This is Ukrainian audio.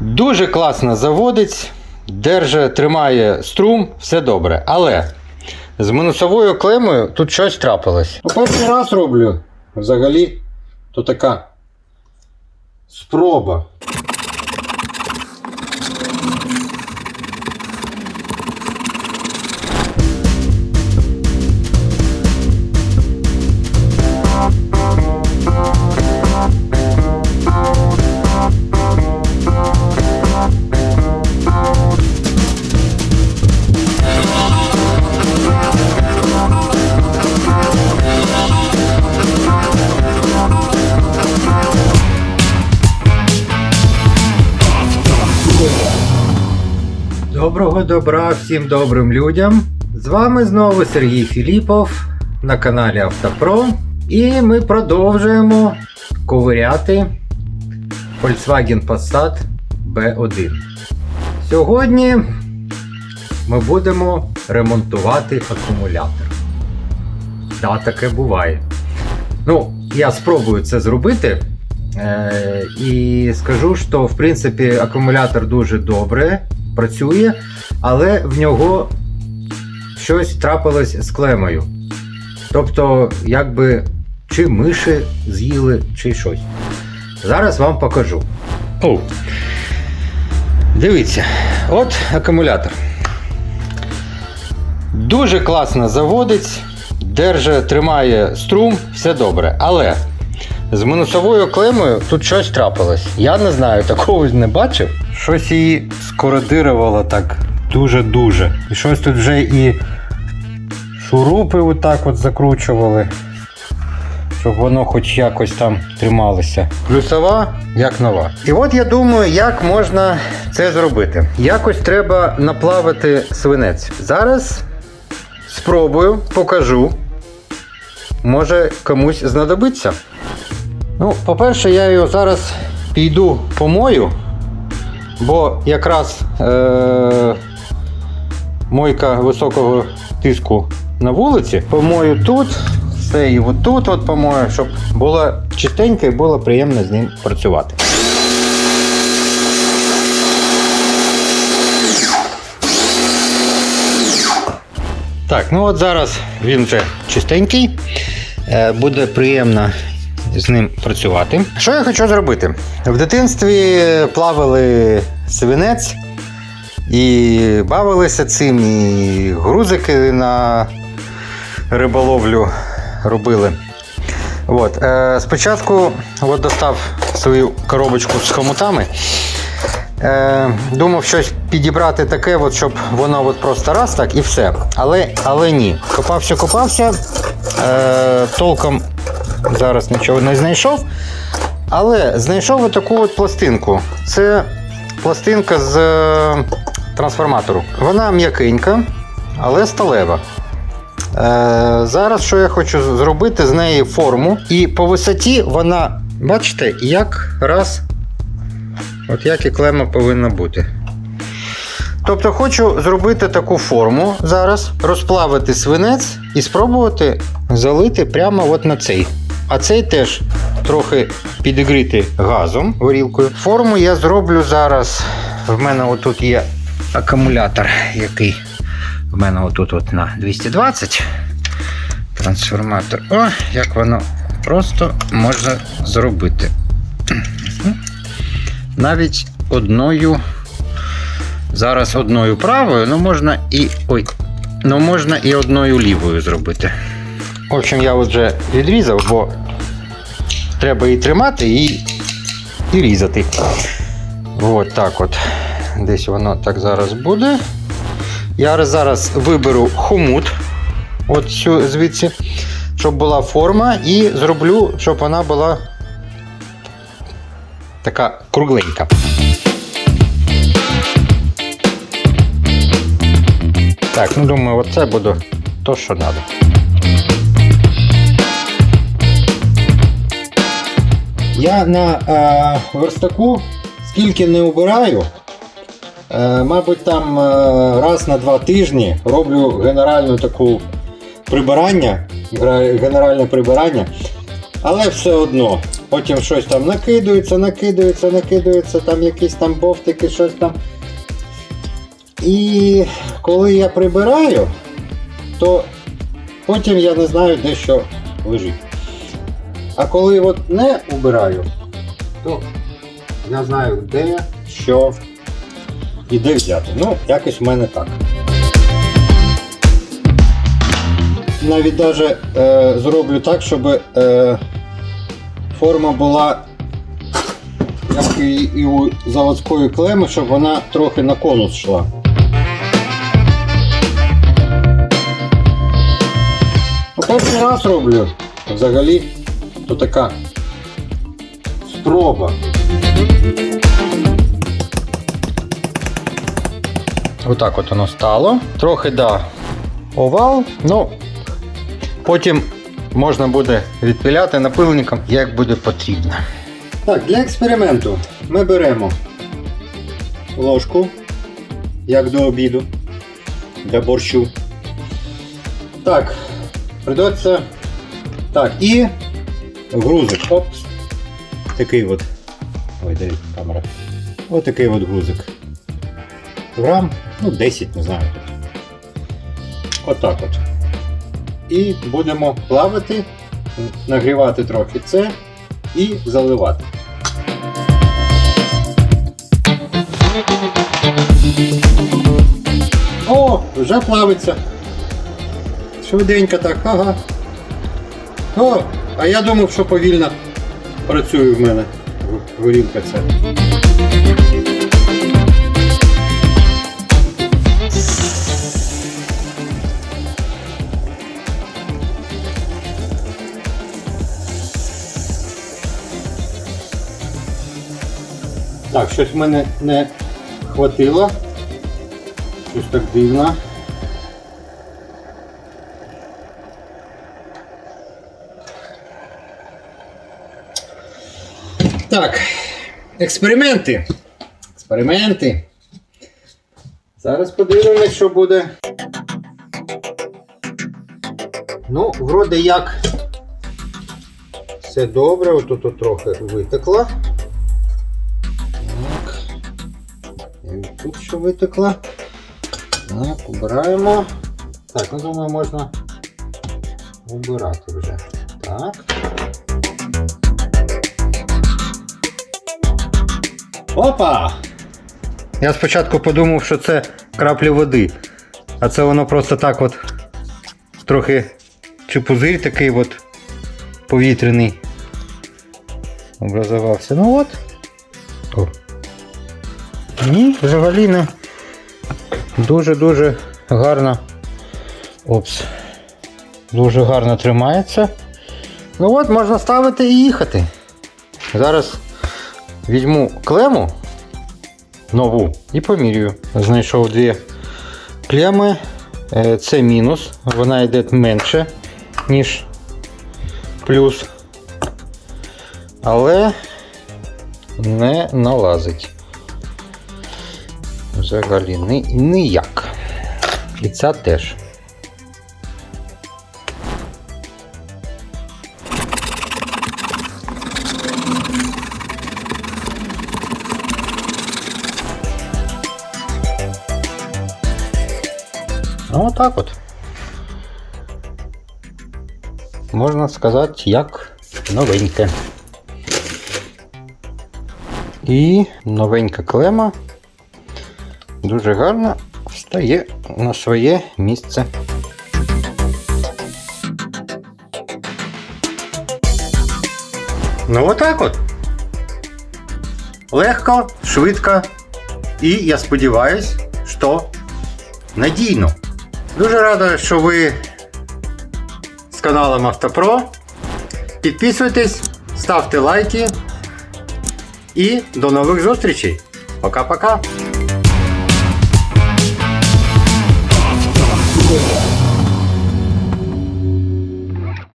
Дуже класно заводить, держа, тримає струм, все добре. Але з мінусовою клемою тут щось трапилось. Ну, Перший раз роблю взагалі, то така спроба. Доброго добра всім добрим людям. З вами знову Сергій Філіпов на каналі Автопро. І ми продовжуємо ковиряти Volkswagen Passat B1. Сьогодні ми будемо ремонтувати акумулятор. Да, таке буває. Ну, я спробую це зробити. Е, і скажу, що в принципі акумулятор дуже добре працює, але в нього щось трапилось з клемою. Тобто, якби чи миші з'їли, чи щось. Зараз вам покажу. О. Дивіться, от акумулятор. Дуже класно заводить, держи, тримає струм, все добре. Але з мінусовою клемою тут щось трапилось. Я не знаю, такого не бачив. Щось її скородирувало так дуже-дуже. І щось тут вже і шурупи отак от закручували, щоб воно хоч якось там трималося. Плюсова, як нова. І от я думаю, як можна це зробити. Якось треба наплавити свинець. Зараз спробую, покажу. Може комусь знадобиться. Ну, по-перше, я його зараз піду помою, бо якраз е- мойка високого тиску на вулиці. Помою тут, все і отут от помою, щоб було чистенько і було приємно з ним працювати. Так, ну от зараз він вже чистенький. Е, Буде приємно з ним працювати. Що я хочу зробити? В дитинстві плавали свинець і бавилися цим, і грузики на риболовлю робили. От. Е, спочатку от достав свою коробочку з хомутами. Е, думав щось підібрати таке, от, щоб воно от просто раз так і все. Але, але ні. Копався, копався. Е, толком зараз нічого не знайшов. Але знайшов отаку от пластинку. Це пластинка з е, трансформатору. Вона м'якенька, але сталева. Е, зараз що я хочу зробити з неї форму. І по висоті вона, бачите, як раз От як і клема повинна бути. Тобто хочу зробити таку форму зараз, розплавити свинець і спробувати залити прямо от на цей. А цей теж трохи підігріти газом горілкою. Форму я зроблю зараз. В мене отут є акумулятор, який в мене отут от на 220. Трансформатор. О, як воно просто можна зробити навіть одною. Зараз одною правою, ну можна і. Ой, ну можна і одною лівою зробити. В общем, я вже відрізав, бо треба і тримати, і, і різати. От так от. Десь воно так зараз буде. Я зараз виберу хомут от цю звідси, щоб була форма, і зроблю, щоб вона була така кругленька. Так, ну думаю, оце буде то, що треба. Я на е, верстаку скільки не обираю, е, мабуть, там е, раз на два тижні роблю генеральну таку прибирання, генеральне прибирання, але все одно потім щось там накидується, накидується, накидується, там якісь там бовтики, щось там. І коли я прибираю, то потім я не знаю, де що лежить. А коли от не убираю, то я знаю, де, що і де взяти. Ну, якось в мене так. Навіть даже е, зроблю так, щоб е, форма була як і, і у заводської клеми, щоб вона трохи на конус йшла. Ну, Перший раз роблю. Взагалі, то така спроба. Отак от воно стало. Трохи да, овал, ну потім можна буде відпиляти напильником, як буде потрібно. Так, для експерименту ми беремо ложку, як до обіду, для борщу. Так, придеться. Так, і грузик. Опс. Такий от. Ой, де камера. Ось такий от грузик. Грам, ну 10, не знаю. Отак от. І будемо плавати, нагрівати трохи це і заливати. О, вже плавиться. Швиденько так, ага. О, а я думав, що повільно працює в мене горілка ця. Так, щось в мене не хватило. Щось так дивно. Так, експерименти. Експерименти. Зараз подивимось, що буде. Ну, вроде як все добре, отут -от трохи витекло. Так. І тут що витекло. Так, убираємо. Так, ну думаю, можна убирати вже. Так. Опа! Я спочатку подумав, що це краплі води. А це воно просто так от трохи чи пузирь такий от повітряний образувався. Ну от. О. Взагалі не дуже-дуже гарно. Опс. Дуже гарно тримається. Ну от, можна ставити і їхати. Зараз візьму клему нову і помірюю. Знайшов дві клеми. Е, Це мінус, вона йде менше, ніж плюс. Але не налазить. Взагалі ні, ніяк. І ця теж. Ну, отак от. Можна сказати, як новеньке. І новенька клема дуже гарно встає на своє місце. Ну отак от. Легко, швидко і я сподіваюсь, що надійно. Дуже рада, що ви з каналом Автопро. Підписуйтесь, ставте лайки і до нових зустрічей. Пока-пока.